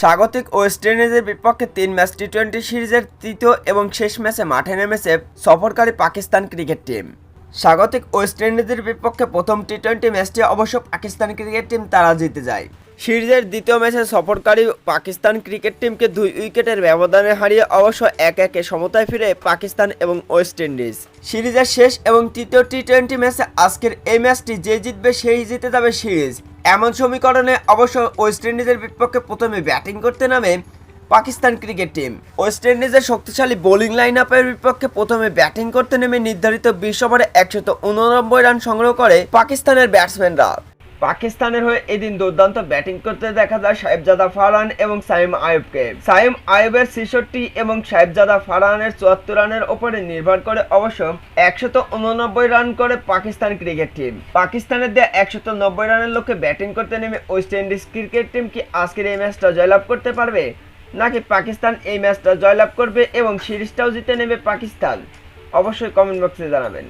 স্বাগতিক ওয়েস্ট ইন্ডিজের বিপক্ষে তিন ম্যাচ টি টোয়েন্টি সিরিজের তৃতীয় এবং শেষ ম্যাচে মাঠে নেমেছে সফরকারী পাকিস্তান ক্রিকেট টিম। স্বাগতিক ওয়েস্ট ইন্ডিজের বিপক্ষে প্রথম টি টোয়েন্টি ম্যাচটি অবশ্য পাকিস্তান ক্রিকেট টিম তারা জিতে যায়। সিরিজের দ্বিতীয় ম্যাচে সফরকারী পাকিস্তান ক্রিকেট টিমকে দুই উইকেটের ব্যবধানে হারিয়ে অবশ্য এক একে সমতায় ফিরে পাকিস্তান এবং ওয়েস্ট ইন্ডিজ। সিরিজের শেষ এবং তৃতীয় টি টোয়েন্টি ম্যাচে আজকের এই ম্যাচটি যে জিতবে সেই জিতে যাবে সিরিজ। এমন সমীকরণে অবশ্য ওয়েস্ট ইন্ডিজের বিপক্ষে প্রথমে ব্যাটিং করতে নামে পাকিস্তান ক্রিকেট টিম। ওয়েস্ট ইন্ডিজের শক্তিশালী বোলিং লাইন আপের বিপক্ষে প্রথমে ব্যাটিং করতে নেমে নির্ধারিত বিশ ওভারে একশত উননব্বই রান সংগ্রহ করে পাকিস্তানের ব্যাটসম্যানরা পাকিস্তানের হয়ে এদিন দুর্দান্ত ব্যাটিং করতে দেখা যায় সাহেবজাদা ফারহান এবং সাইম আয়ুবকে সাইম আয়ুবের ছেষট্টি এবং সাহেবজাদা ফারহানের চুয়াত্তর রানের ওপরে নির্ভর করে অবশ্য একশত উননব্বই রান করে পাকিস্তান ক্রিকেট টিম। পাকিস্তানের দেয়া একশত নব্বই রানের লক্ষ্যে ব্যাটিং করতে নেমে ওয়েস্ট ইন্ডিজ ক্রিকেট টিম কি আজকের এই ম্যাচটা জয়লাভ করতে পারবে? নাকি পাকিস্তান এই ম্যাচটা জয়লাভ করবে এবং সিরিজটাও জিতে নেবে পাকিস্তান? অবশ্যই কমেন্ট বক্সে জানাবেন।